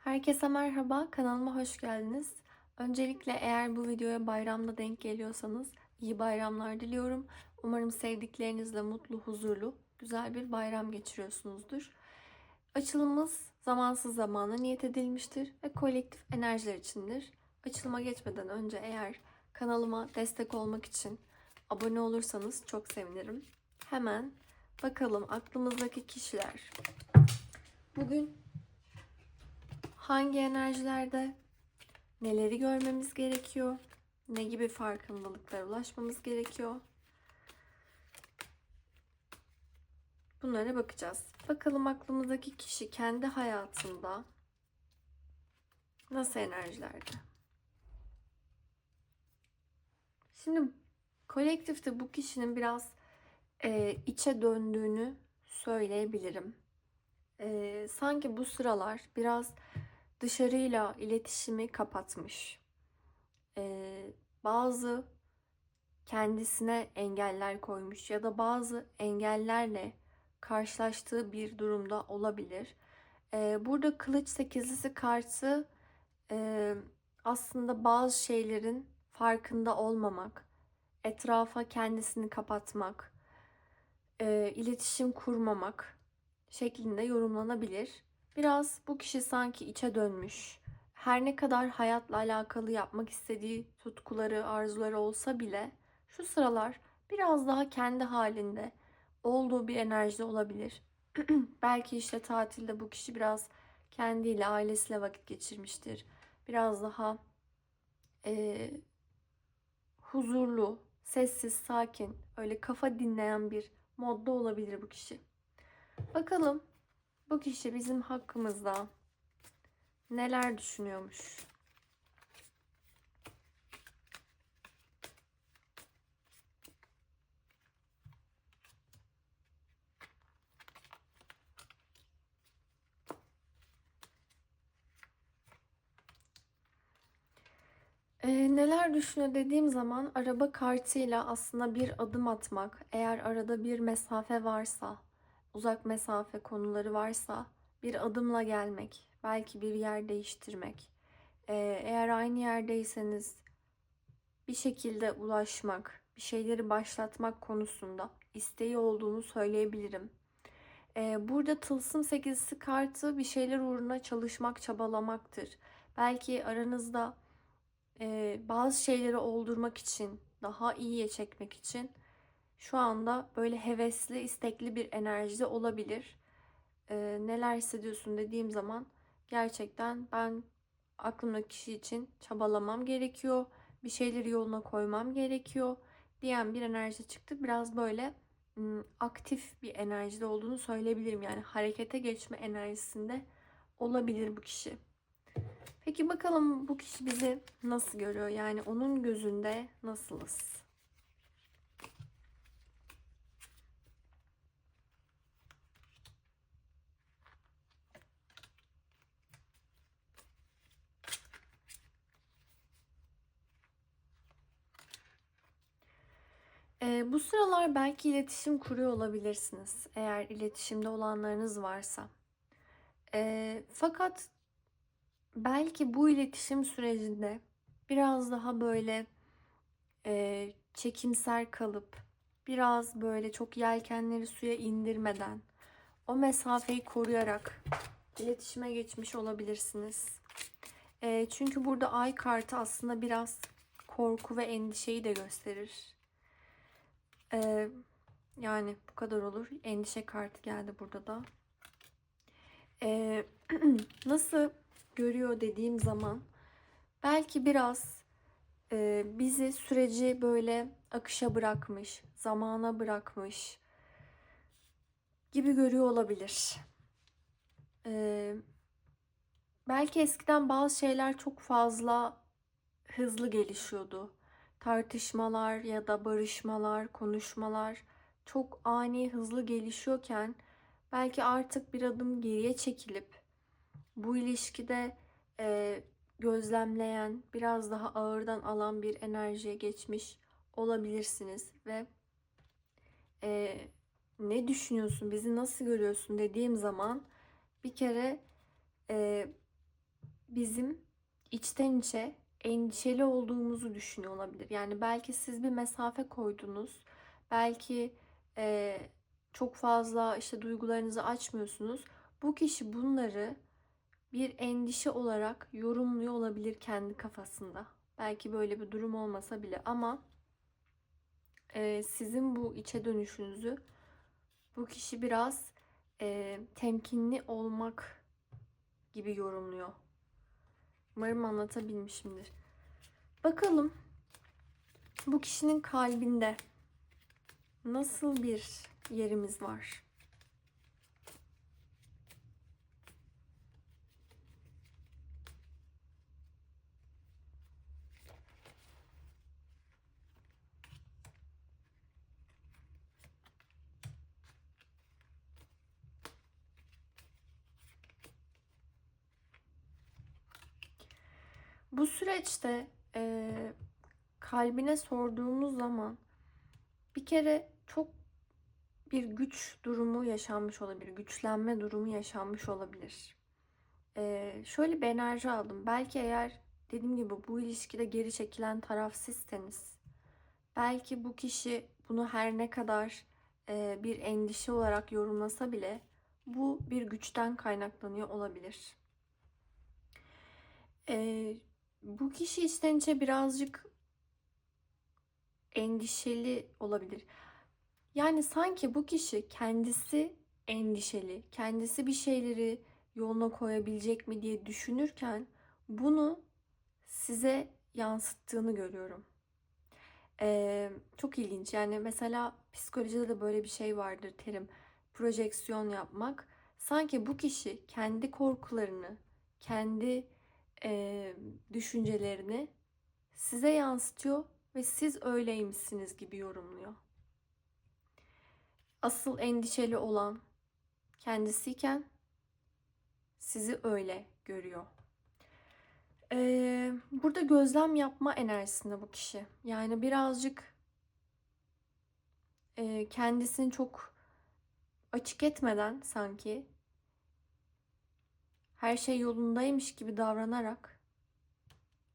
Herkese merhaba, kanalıma hoş geldiniz. Öncelikle eğer bu videoya bayramda denk geliyorsanız iyi bayramlar diliyorum. Umarım sevdiklerinizle mutlu, huzurlu, güzel bir bayram geçiriyorsunuzdur. Açılımımız zamansız zamana niyet edilmiştir ve kolektif enerjiler içindir. Açılıma geçmeden önce eğer kanalıma destek olmak için abone olursanız çok sevinirim. Hemen bakalım aklımızdaki kişiler bugün hangi enerjilerde neleri görmemiz gerekiyor? Ne gibi farkındalıklara ulaşmamız gerekiyor? Bunlara bakacağız. Bakalım aklımızdaki kişi kendi hayatında nasıl enerjilerde? Şimdi kolektifte bu kişinin biraz e, içe döndüğünü söyleyebilirim. E, sanki bu sıralar biraz dışarıyla iletişimi kapatmış. Ee, bazı kendisine engeller koymuş ya da bazı engellerle karşılaştığı bir durumda olabilir. Ee, burada kılıç sekizlisi kartı e, aslında bazı şeylerin farkında olmamak, etrafa kendisini kapatmak, e, iletişim kurmamak şeklinde yorumlanabilir. Biraz bu kişi sanki içe dönmüş. Her ne kadar hayatla alakalı yapmak istediği tutkuları, arzuları olsa bile şu sıralar biraz daha kendi halinde olduğu bir enerjide olabilir. Belki işte tatilde bu kişi biraz kendiyle, ailesiyle vakit geçirmiştir. Biraz daha e, huzurlu, sessiz, sakin, öyle kafa dinleyen bir modda olabilir bu kişi. Bakalım bu kişi bizim hakkımızda neler düşünüyormuş? Ee, neler düşünüyor dediğim zaman araba kartıyla aslında bir adım atmak, eğer arada bir mesafe varsa, uzak mesafe konuları varsa bir adımla gelmek, belki bir yer değiştirmek. Ee, eğer aynı yerdeyseniz bir şekilde ulaşmak, bir şeyleri başlatmak konusunda isteği olduğunu söyleyebilirim. Ee, burada tılsım sekizisi kartı bir şeyler uğruna çalışmak, çabalamaktır. Belki aranızda e, bazı şeyleri oldurmak için, daha iyiye çekmek için şu anda böyle hevesli, istekli bir enerjide olabilir. E, neler hissediyorsun dediğim zaman gerçekten ben aklımdaki kişi için çabalamam gerekiyor. Bir şeyleri yoluna koymam gerekiyor diyen bir enerji çıktı. Biraz böyle aktif bir enerjide olduğunu söyleyebilirim. Yani harekete geçme enerjisinde olabilir bu kişi. Peki bakalım bu kişi bizi nasıl görüyor? Yani onun gözünde nasılız? Ee, bu sıralar belki iletişim kuruyor olabilirsiniz. Eğer iletişimde olanlarınız varsa. Ee, fakat belki bu iletişim sürecinde biraz daha böyle e, çekimser kalıp biraz böyle çok yelkenleri suya indirmeden o mesafeyi koruyarak iletişime geçmiş olabilirsiniz. E, çünkü burada ay kartı aslında biraz korku ve endişeyi de gösterir. E, yani bu kadar olur. Endişe kartı geldi burada da. E, nasıl görüyor dediğim zaman belki biraz e, bizi süreci böyle akışa bırakmış, zamana bırakmış gibi görüyor olabilir. E, belki eskiden bazı şeyler çok fazla hızlı gelişiyordu. Tartışmalar ya da barışmalar, konuşmalar çok ani, hızlı gelişiyorken belki artık bir adım geriye çekilip bu ilişkide e, gözlemleyen, biraz daha ağırdan alan bir enerjiye geçmiş olabilirsiniz ve e, ne düşünüyorsun, bizi nasıl görüyorsun? dediğim zaman bir kere e, bizim içten içe endişeli olduğumuzu düşünüyor olabilir. Yani belki siz bir mesafe koydunuz. Belki e, çok fazla işte duygularınızı açmıyorsunuz. Bu kişi bunları bir endişe olarak yorumluyor olabilir kendi kafasında. Belki böyle bir durum olmasa bile ama e, sizin bu içe dönüşünüzü bu kişi biraz e, temkinli olmak gibi yorumluyor. Umarım anlatabilmişimdir. Bakalım bu kişinin kalbinde nasıl bir yerimiz var? Bu süreçte e, kalbine sorduğumuz zaman bir kere çok bir güç durumu yaşanmış olabilir. Güçlenme durumu yaşanmış olabilir. E, şöyle bir enerji aldım. Belki eğer dediğim gibi bu ilişkide geri çekilen taraf sizseniz belki bu kişi bunu her ne kadar e, bir endişe olarak yorumlasa bile bu bir güçten kaynaklanıyor olabilir. Ee, bu kişi içten içe birazcık endişeli olabilir. Yani sanki bu kişi kendisi endişeli, kendisi bir şeyleri yoluna koyabilecek mi diye düşünürken bunu size yansıttığını görüyorum. Ee, çok ilginç. Yani mesela psikolojide de böyle bir şey vardır terim. Projeksiyon yapmak. Sanki bu kişi kendi korkularını, kendi e, düşüncelerini size yansıtıyor ve siz öyleymişsiniz gibi yorumluyor. Asıl endişeli olan kendisiyken sizi öyle görüyor. Ee, burada gözlem yapma enerjisinde bu kişi. Yani birazcık e, kendisini çok açık etmeden sanki her şey yolundaymış gibi davranarak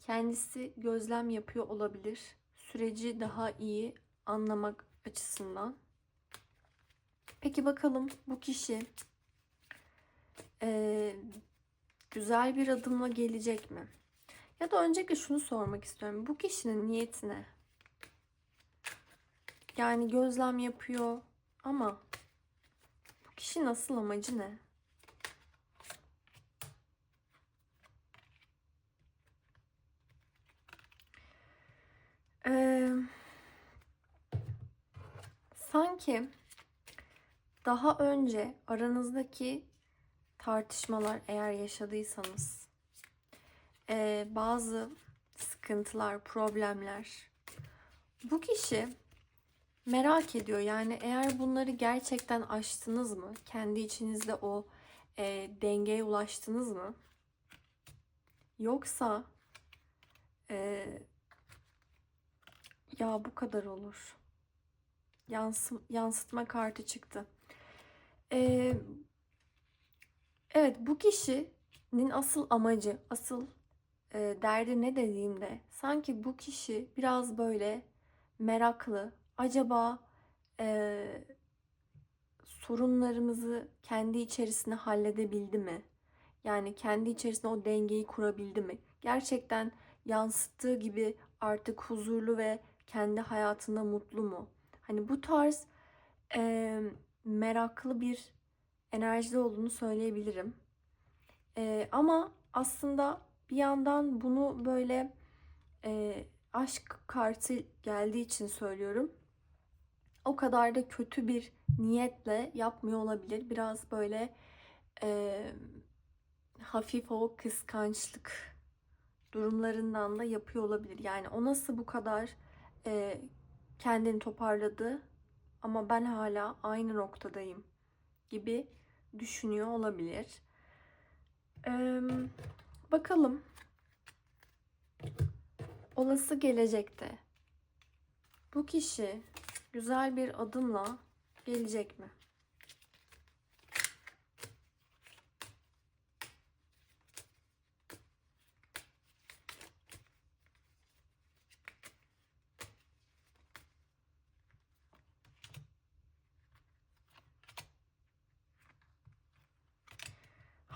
kendisi gözlem yapıyor olabilir. Süreci daha iyi anlamak açısından. Peki bakalım bu kişi e, güzel bir adımla gelecek mi? Ya da öncelikle şunu sormak istiyorum. Bu kişinin niyetine yani gözlem yapıyor ama bu kişi nasıl amacı ne? Sanki daha önce aranızdaki tartışmalar eğer yaşadıysanız e, bazı sıkıntılar, problemler bu kişi merak ediyor. Yani eğer bunları gerçekten aştınız mı? Kendi içinizde o e, dengeye ulaştınız mı? Yoksa e, ya bu kadar olur. Yansı, yansıtma kartı çıktı. Ee, evet bu kişinin asıl amacı, asıl e, derdi ne dediğimde sanki bu kişi biraz böyle meraklı. Acaba e, sorunlarımızı kendi içerisinde halledebildi mi? Yani kendi içerisinde o dengeyi kurabildi mi? Gerçekten yansıttığı gibi artık huzurlu ve kendi hayatında mutlu mu? Hani bu tarz e, meraklı bir enerjide olduğunu söyleyebilirim. E, ama aslında bir yandan bunu böyle e, aşk kartı geldiği için söylüyorum. O kadar da kötü bir niyetle yapmıyor olabilir. Biraz böyle e, hafif o kıskançlık durumlarından da yapıyor olabilir. Yani o nasıl bu kadar e, kendini toparladı ama ben hala aynı noktadayım gibi düşünüyor olabilir. Ee, bakalım olası gelecekte bu kişi güzel bir adımla gelecek mi?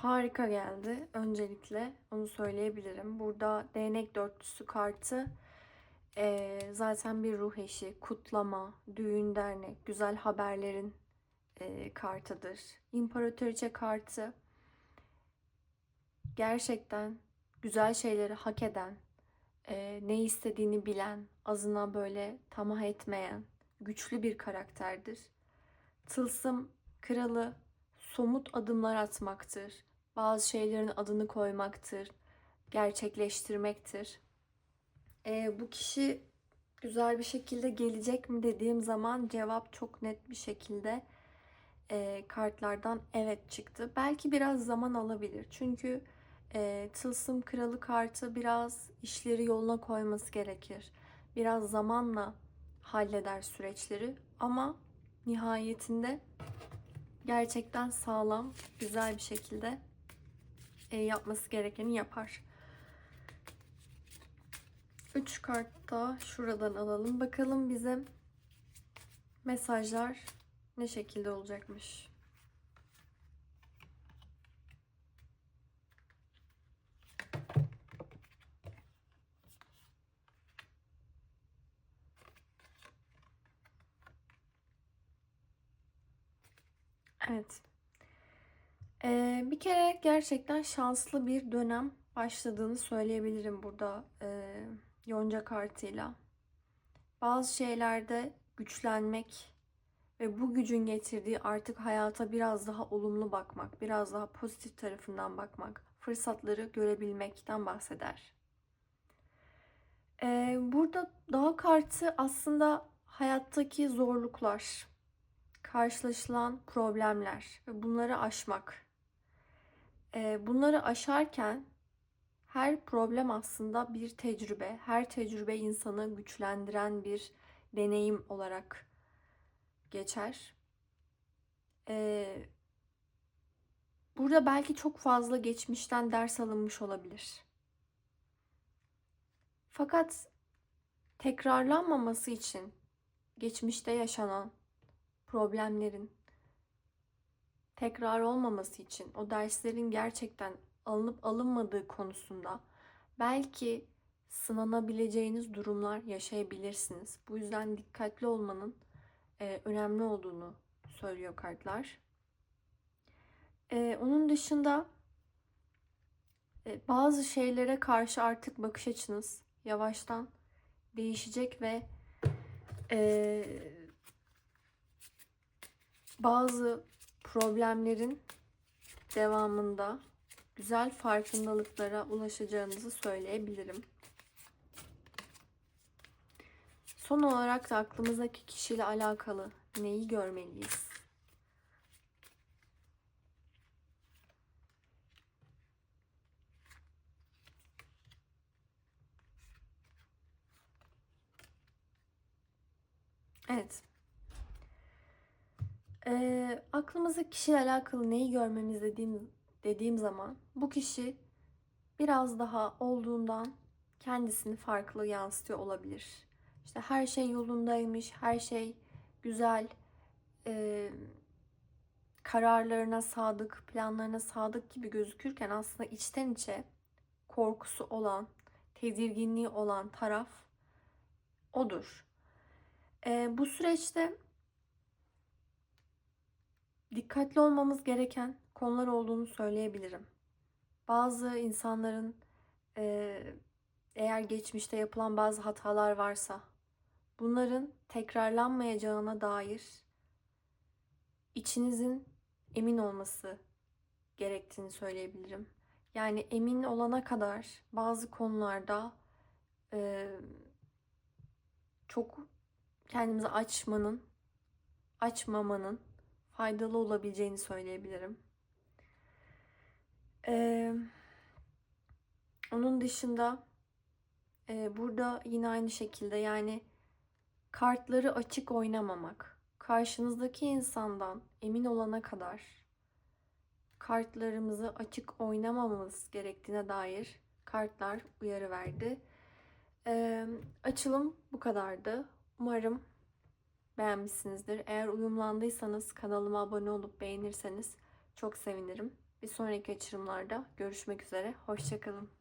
Harika geldi. Öncelikle onu söyleyebilirim. Burada değnek dörtlüsü kartı eee, zaten bir ruh eşi, kutlama, düğün, dernek, güzel haberlerin eee, kartıdır. İmparatoriçe kartı gerçekten güzel şeyleri hak eden, eee, ne istediğini bilen, azına böyle tamah etmeyen, güçlü bir karakterdir. Tılsım kralı somut adımlar atmaktır. Bazı şeylerin adını koymaktır, gerçekleştirmektir. Eee, bu kişi güzel bir şekilde gelecek mi dediğim zaman cevap çok net bir şekilde eee, kartlardan evet çıktı. Belki biraz zaman alabilir. Çünkü eee, Tılsım Kralı kartı biraz işleri yoluna koyması gerekir. Biraz zamanla halleder süreçleri ama nihayetinde gerçekten sağlam, güzel bir şekilde e, yapması gerekeni yapar. 3 kart da şuradan alalım. Bakalım bize mesajlar ne şekilde olacakmış. Evet. Ee, bir kere gerçekten şanslı bir dönem başladığını söyleyebilirim burada e, Yonca kartıyla. Bazı şeylerde güçlenmek ve bu gücün getirdiği artık hayata biraz daha olumlu bakmak, biraz daha pozitif tarafından bakmak, fırsatları görebilmekten bahseder. Ee, burada dağ kartı aslında hayattaki zorluklar, karşılaşılan problemler ve bunları aşmak. Bunları aşarken her problem aslında bir tecrübe. Her tecrübe insanı güçlendiren bir deneyim olarak geçer. Burada belki çok fazla geçmişten ders alınmış olabilir. Fakat tekrarlanmaması için geçmişte yaşanan problemlerin tekrar olmaması için o derslerin gerçekten alınıp alınmadığı konusunda belki sınanabileceğiniz durumlar yaşayabilirsiniz. Bu yüzden dikkatli olmanın e, önemli olduğunu söylüyor kartlar. E, onun dışında e, bazı şeylere karşı artık bakış açınız yavaştan değişecek ve e, bazı problemlerin devamında güzel farkındalıklara ulaşacağınızı söyleyebilirim. Son olarak da aklımızdaki kişiyle alakalı neyi görmeliyiz? Evet. Ee, aklımızdaki kişiyle alakalı neyi görmemiz dediğim, dediğim zaman bu kişi biraz daha olduğundan kendisini farklı yansıtıyor olabilir. İşte her şey yolundaymış, her şey güzel, e, kararlarına sadık, planlarına sadık gibi gözükürken aslında içten içe korkusu olan, tedirginliği olan taraf odur. E, bu süreçte dikkatli olmamız gereken konular olduğunu söyleyebilirim. Bazı insanların e, eğer geçmişte yapılan bazı hatalar varsa bunların tekrarlanmayacağına dair içinizin emin olması gerektiğini söyleyebilirim. Yani emin olana kadar bazı konularda e, çok kendimizi açmanın, açmamanın faydalı olabileceğini söyleyebilirim. Ee, onun dışında e, burada yine aynı şekilde yani kartları açık oynamamak. Karşınızdaki insandan emin olana kadar kartlarımızı açık oynamamamız gerektiğine dair kartlar uyarı verdi. Ee, açılım bu kadardı. Umarım beğenmişsinizdir. Eğer uyumlandıysanız kanalıma abone olup beğenirseniz çok sevinirim. Bir sonraki açılımlarda görüşmek üzere. Hoşçakalın.